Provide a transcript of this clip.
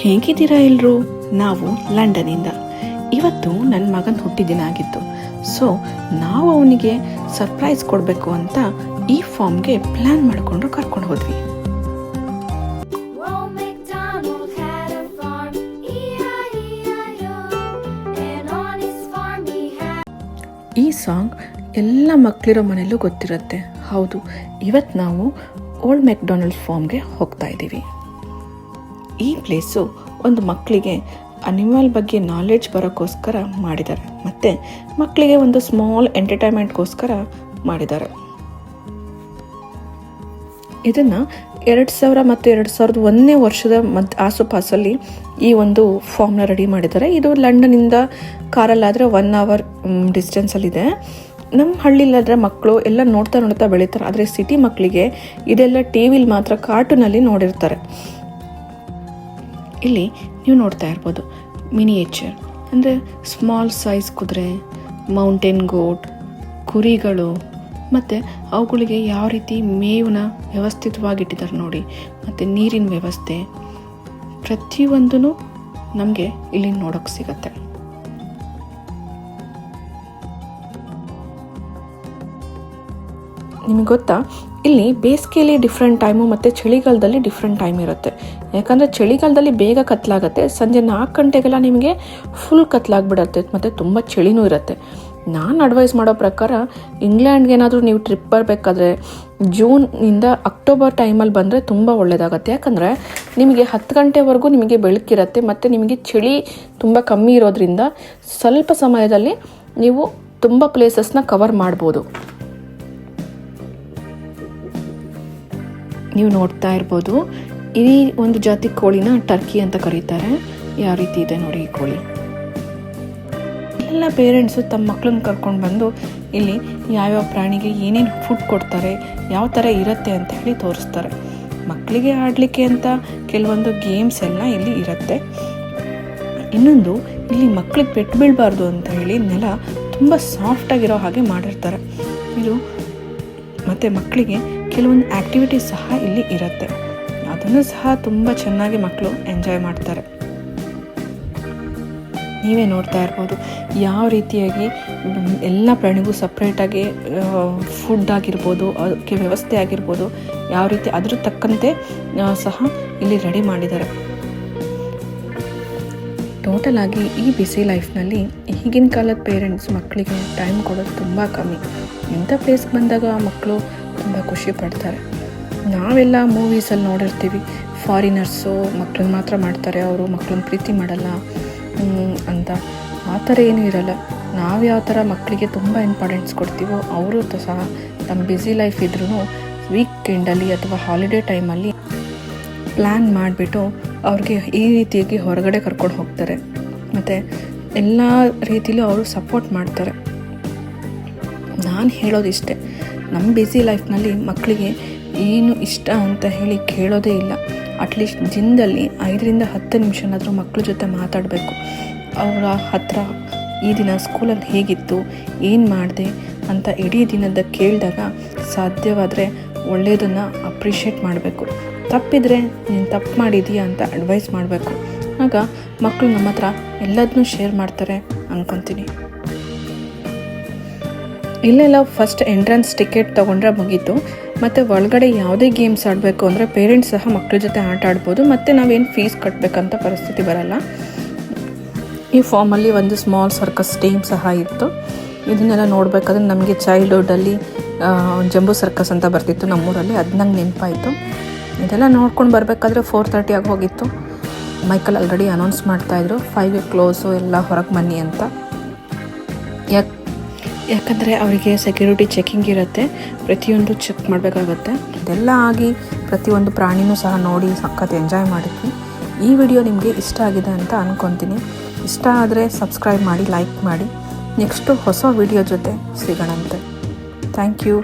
ಹೇಗಿದ್ದೀರಾ ಎಲ್ಲರೂ ನಾವು ಲಂಡನಿಂದ ಇವತ್ತು ನನ್ನ ಮಗನ ಹುಟ್ಟಿದಿನ ಆಗಿತ್ತು. ಸೊ ನಾವು ಅವನಿಗೆ ಸರ್ಪ್ರೈಸ್ ಕೊಡಬೇಕು ಅಂತ ಈ ಫಾರ್ಮ್ಗೆ ಪ್ಲ್ಯಾನ್ ಮಾಡಿಕೊಂಡು ಕರ್ಕೊಂಡು ಹೋದ್ವಿ. He had. ಈ ಸಾಂಗ್ ಎಲ್ಲ ಮಕ್ಕಳಿರೋ ಮನೆಯಲ್ಲೂ ಗೊತ್ತಿರುತ್ತೆ. ಹೌದು ಇವತ್ತು ನಾವು ಓಲ್ಡ್ ಮೆಕ್ಡೊನಾಲ್ಡ್ ಫಾರ್ಮ್ಗೆ ಹೋಗ್ತಾ ಇದ್ದೀವಿ ಈ ಪ್ಲೇಸು ಒಂದು ಮಕ್ಕಳಿಗೆ ಅನಿಮಲ್ ಬಗ್ಗೆ ನಾಲೆಡ್ಜ್ ಬರೋಕ್ಕೋಸ್ಕರ ಮಾಡಿದ್ದಾರೆ. ಮತ್ತು ಮಕ್ಕಳಿಗೆ ಒಂದು ಸ್ಮಾಲ್ ಎಂಟರ್ಟೈನ್ಮೆಂಟ್ಗೋಸ್ಕರ ಮಾಡಿದ್ದಾರೆ. ಇದನ್ನು ಎರಡು ಸಾವಿರ ಮತ್ತು ಎರಡು ಸಾವಿರದ ಒಂದನೇ ವರ್ಷದ ಮದ್, ಆಸುಪಾಸಲ್ಲಿ ಈ ಒಂದು ಫಾರ್ಮ್ನ ರೆಡಿ ಮಾಡಿದ್ದಾರೆ. ಇದು ಲಂಡನಿಂದ ಕಾರಲ್ಲಾದರೆ ಒನ್ ಅವರ್ ಡಿಸ್ಟೆನ್ಸಲ್ಲಿದೆ ನಮ್ಮ ಹಳ್ಳಿಲಾದರೆ ಮಕ್ಕಳು ಎಲ್ಲ ನೋಡ್ತಾ ನೋಡ್ತಾ ಬೆಳೀತಾರೆ. ಆದರೆ ಸಿಟಿ ಮಕ್ಕಳಿಗೆ ಇದೆಲ್ಲ ಟಿ ವಿಲಿ ಮಾತ್ರ ಕಾರ್ಟೂನಲ್ಲಿ ನೋಡಿರ್ತಾರೆ. ಇಲ್ಲಿ ನೀವು ನೋಡ್ತಾ ಇರ್ಬೋದು ಮಿನಿಯೇಚರ್ ಅಂದರೆ ಸ್ಮಾಲ್ ಸೈಜ್ ಕುದುರೆ ಮೌಂಟೇನ್ ಗೋಟ್ ಕುರಿಗಳು, ಮತ್ತು ಅವುಗಳಿಗೆ ಯಾವ ರೀತಿ ಮೇವನ್ನ ವ್ಯವಸ್ಥಿತವಾಗಿಟ್ಟಿದ್ದಾರೆ ನೋಡಿ. ಮತ್ತು ನೀರಿನ ವ್ಯವಸ್ಥೆ ಪ್ರತಿಯೊಂದೂ ನಮಗೆ ಇಲ್ಲಿ ನೋಡೋಕ್ಕೆ ಸಿಗತ್ತೆ. ನಿಮಗೆ ಗೊತ್ತಾ ಇಲ್ಲಿ ಬೇಸಿಗೆಯಲ್ಲಿ ಡಿಫ್ರೆಂಟ್ ಟೈಮು ಮತ್ತು ಚಳಿಗಾಲದಲ್ಲಿ ಡಿಫ್ರೆಂಟ್ ಟೈಮ್ ಇರುತ್ತೆ. ಯಾಕಂದರೆ ಚಳಿಗಾಲದಲ್ಲಿ ಬೇಗ ಕತ್ಲಾಗುತ್ತೆ. ಸಂಜೆ ನಾಲ್ಕು ಗಂಟೆಗೆಲ್ಲ ನಿಮಗೆ ಫುಲ್ ಕತ್ಲಾಗ್ಬಿಡತ್ತೆ. ಮತ್ತು ತುಂಬ ಚಳಿನೂ ಇರುತ್ತೆ. ನಾನು ಅಡ್ವೈಸ್ ಮಾಡೋ ಪ್ರಕಾರ ಇಂಗ್ಲೆಂಡ್ಗೆ ಏನಾದರೂ ನೀವು ಟ್ರಿಪ್ ಬರಬೇಕಾದ್ರೆ ಜೂನಿಂದ ಅಕ್ಟೋಬರ್ ಟೈಮಲ್ಲಿ ಬಂದರೆ ತುಂಬ ಒಳ್ಳೆಯದಾಗತ್ತೆ ಯಾಕಂದರೆ ನಿಮಗೆ ಹತ್ತು ಗಂಟೆವರೆಗೂ ನಿಮಗೆ ಬೆಳಕಿರುತ್ತೆ. ಮತ್ತು ನಿಮಗೆ ಚಳಿ ತುಂಬ ಕಮ್ಮಿ ಇರೋದ್ರಿಂದ ಸ್ವಲ್ಪ ಸಮಯದಲ್ಲಿ ನೀವು ತುಂಬ ಪ್ಲೇಸಸ್ನ ಕವರ್ ಮಾಡ್ಬೋದು. ನೀವು ನೋಡ್ತಾ ಇರ್ಬೋದು. ಈ ಒಂದು ಜಾತಿ ಕೋಳಿನ ಟರ್ಕಿ ಅಂತ ಕರೀತಾರೆ. ಯಾವ ರೀತಿ ಇದೆ ನೋಡಿ ಈ ಕೋಳಿ. ಎಲ್ಲ ಪೇರೆಂಟ್ಸು ತಮ್ಮ ಮಕ್ಕಳನ್ನ ಕರ್ಕೊಂಡು ಬಂದು ಇಲ್ಲಿ ಯಾವ್ಯಾವ ಪ್ರಾಣಿಗೆ ಏನೇನು ಫುಡ್ ಕೊಡ್ತಾರೆ, ಯಾವ ಥರ ಇರುತ್ತೆ ಅಂತ ಹೇಳಿ ತೋರಿಸ್ತಾರೆ. ಮಕ್ಕಳಿಗೆ ಆಡಲಿಕ್ಕೆ ಅಂತ ಕೆಲವೊಂದು ಗೇಮ್ಸ್ ಎಲ್ಲ ಇಲ್ಲಿ ಇರುತ್ತೆ. ಇನ್ನೊಂದು, ಇಲ್ಲಿ ಮಕ್ಕಳಿಗೆ ಪೆಟ್ಟು ಬೀಳಬಾರ್ದು ಅಂತ ಹೇಳಿ ನೆಲ ತುಂಬ ಸಾಫ್ಟಾಗಿರೋ ಹಾಗೆ ಮಾಡಿರ್ತಾರೆ. ಇದು ಮತ್ತು ಮಕ್ಕಳಿಗೆ ಕೆಲವೊಂದು ಆ್ಯಕ್ಟಿವಿಟೀಸ್ ಸಹ ಇಲ್ಲಿ ಇರುತ್ತೆ. ಅದನ್ನು ಸಹ ತುಂಬ ಚೆನ್ನಾಗಿ ಮಕ್ಕಳು ಎಂಜಾಯ್ ಮಾಡ್ತಾರೆ. ನೀವೇ ನೋಡ್ತಾ ಇರ್ಬೋದು, ಯಾವ ರೀತಿಯಾಗಿ ಎಲ್ಲ ಪ್ರಾಣಿಗೂ ಸಪ್ರೇಟಾಗಿ ಫುಡ್ ಆಗಿರ್ಬೋದು, ಅದಕ್ಕೆ ವ್ಯವಸ್ಥೆ ಆಗಿರ್ಬೋದು, ಯಾವ ರೀತಿ ಅದ್ರ ತಕ್ಕಂತೆ ಸಹ ಇಲ್ಲಿ ರೆಡಿ ಮಾಡಿದ್ದಾರೆ. ಟೋಟಲ್ ಆಗಿ ಈ ಬಿಸಿ ಲೈಫ್ನಲ್ಲಿ ಈಗಿನ ಕಾಲದ ಪೇರೆಂಟ್ಸ್ ಮಕ್ಕಳಿಗೆ ಟೈಮ್ ಕೊಡೋದು ತುಂಬ ಕಮ್ಮಿ. ಇಂಥ ಪ್ಲೇಸ್ಗೆ ಬಂದಾಗ ಮಕ್ಕಳು ತುಂಬ ಖುಷಿ ಪಡ್ತಾರೆ. ನಾವೆಲ್ಲ ಮೂವೀಸಲ್ಲಿ ನೋಡಿರ್ತೀವಿ. ಫಾರಿನರ್ಸು ಮಕ್ಕಳನ್ನ ಮಾತ್ರ ಮಾಡ್ತಾರೆ, ಅವರು ಮಕ್ಕಳನ್ನ ಪ್ರೀತಿ ಮಾಡಲ್ಲ. ಅಂತ. ಆ ಥರ ಏನೂ ಇರಲ್ಲ. ನಾವು ಯಾವ ಥರ ಮಕ್ಕಳಿಗೆ ತುಂಬ ಇಂಪಾರ್ಟೆನ್ಸ್ ಕೊಡ್ತೀವೋ, ಅವರು ಸಹ ತಮ್ಮ ಬ್ಯುಸಿ ಲೈಫ್ ಇದ್ರೂ ವೀಕೆಂಡಲ್ಲಿ ಅಥವಾ ಹಾಲಿಡೇ ಟೈಮಲ್ಲಿ ಪ್ಲ್ಯಾನ್ ಮಾಡಿಬಿಟ್ಟು ಅವ್ರಿಗೆ ಈ ರೀತಿಯಾಗಿ ಹೊರಗಡೆ ಕರ್ಕೊಂಡು ಹೋಗ್ತಾರೆ. ಮತ್ತು ಎಲ್ಲ ರೀತಿಲೂ ಅವರು ಸಪೋರ್ಟ್ ಮಾಡ್ತಾರೆ. ನಾನು ಹೇಳೋದಿಷ್ಟೇ. ನಮ್ಮ ಬ್ಯುಸಿ ಲೈಫ್ನಲ್ಲಿ ಮಕ್ಕಳಿಗೆ ಏನು ಇಷ್ಟ ಅಂತ ಹೇಳಿ ಕೇಳೋದೇ ಇಲ್ಲ. ಅಟ್ಲೀಸ್ಟ್ ದಿನದಲ್ಲಿ ಐದರಿಂದ ಹತ್ತು ನಿಮಿಷನಾದರೂ ಮಕ್ಕಳ ಜೊತೆ ಮಾತಾಡಬೇಕು. ಅವರ ಹತ್ರ ಈ ದಿನ ಸ್ಕೂಲಲ್ಲಿ ಹೇಗಿತ್ತು, ಏನು ಮಾಡಿದೆ ಅಂತ ಇಡೀ ದಿನದ ಕೇಳಿದಾಗ ಸಾಧ್ಯವಾದರೆ ಒಳ್ಳೆಯದನ್ನು ಅಪ್ರಿಷಿಯೇಟ್ ಮಾಡಬೇಕು. ತಪ್ಪಿದರೆ ನೀನು ತಪ್ಪು ಮಾಡಿದೀಯಾ ಅಂತ ಅಡ್ವೈಸ್ ಮಾಡಬೇಕು. ಆಗ ಮಕ್ಕಳು ನಮ್ಮ ಹತ್ರ ಎಲ್ಲದನ್ನೂ ಶೇರ್ ಮಾಡ್ತಾರೆ ಅಂದ್ಕೊತೀನಿ ಇಲ್ಲೆಲ್ಲ ಫಸ್ಟ್ ಎಂಟ್ರೆನ್ಸ್ ಟಿಕೆಟ್ ತೊಗೊಂಡ್ರೆ ಮುಗೀತು. ಮತ್ತು ಒಳಗಡೆ ಯಾವುದೇ ಗೇಮ್ಸ್ ಆಡಬೇಕು ಅಂದರೆ ಪೇರೆಂಟ್ಸ್ ಸಹ ಮಕ್ಕಳ ಜೊತೆ ಆಟ ಆಡ್ಬೋದು. ಮತ್ತು ನಾವೇನು ಫೀಸ್ ಕಟ್ಟಬೇಕಂತ ಪರಿಸ್ಥಿತಿ ಬರಲ್ಲ. ಈ ಫಾರ್ಮಲ್ಲಿ ಒಂದು ಸ್ಮಾಲ್ ಸರ್ಕಸ್ ಟೀಮ್ ಸಹ ಇತ್ತು. ಇದನ್ನೆಲ್ಲ ನೋಡಬೇಕಾದ್ರೆ ನಮಗೆ ಚೈಲ್ಡ್ಹುಡ್ಡಲ್ಲಿ ಜಂಬೂ ಸರ್ಕಸ್ ಅಂತ ಬರ್ತಿತ್ತು ನಮ್ಮೂರಲ್ಲಿ. ಅದು ನಂಗೆ ನೆನಪಾಯಿತು. ಇದೆಲ್ಲ ನೋಡ್ಕೊಂಡು ಬರಬೇಕಾದ್ರೆ ಫೋರ್ ತರ್ಟಿ ಆಗಿ ಹೋಗಿತ್ತು. ಮೈಕಲ್ ಆಲ್ರೆಡಿ ಅನೌನ್ಸ್ ಮಾಡ್ತಾಯಿದ್ರು ಫೈವ್ ಕ್ಲೋಸು ಎಲ್ಲ ಹೊರಗೆ ಬನ್ನಿ ಅಂತ. ಯಾಕೆ ಯಾಕಂದರೆ ಅವರಿಗೆ ಸೆಕ್ಯೂರಿಟಿ ಚೆಕಿಂಗ್ ಇರುತ್ತೆ, ಪ್ರತಿಯೊಂದು ಚೆಕ್ ಮಾಡಬೇಕಾಗುತ್ತೆ. ಇದೆಲ್ಲ ಆಗಿ ಪ್ರತಿಯೊಂದು ಪ್ರಾಣಿನೂ ಸಹ ನೋಡಿ ಸಖತ್ ಎಂಜಾಯ್ ಮಾಡಿದ್ವಿ. ಈ ವಿಡಿಯೋ ನಿಮಗೆ ಇಷ್ಟ ಆಗಿದೆ ಅಂತ ಅಂದ್ಕೊತೀನಿ ಇಷ್ಟ ಆದರೆ ಸಬ್ಸ್ಕ್ರೈಬ್ ಮಾಡಿ ಲೈಕ್ ಮಾಡಿ. ನೆಕ್ಸ್ಟು ಹೊಸ ವಿಡಿಯೋ ಜೊತೆ ಸಿಗೋಣಂತೆ. Thank you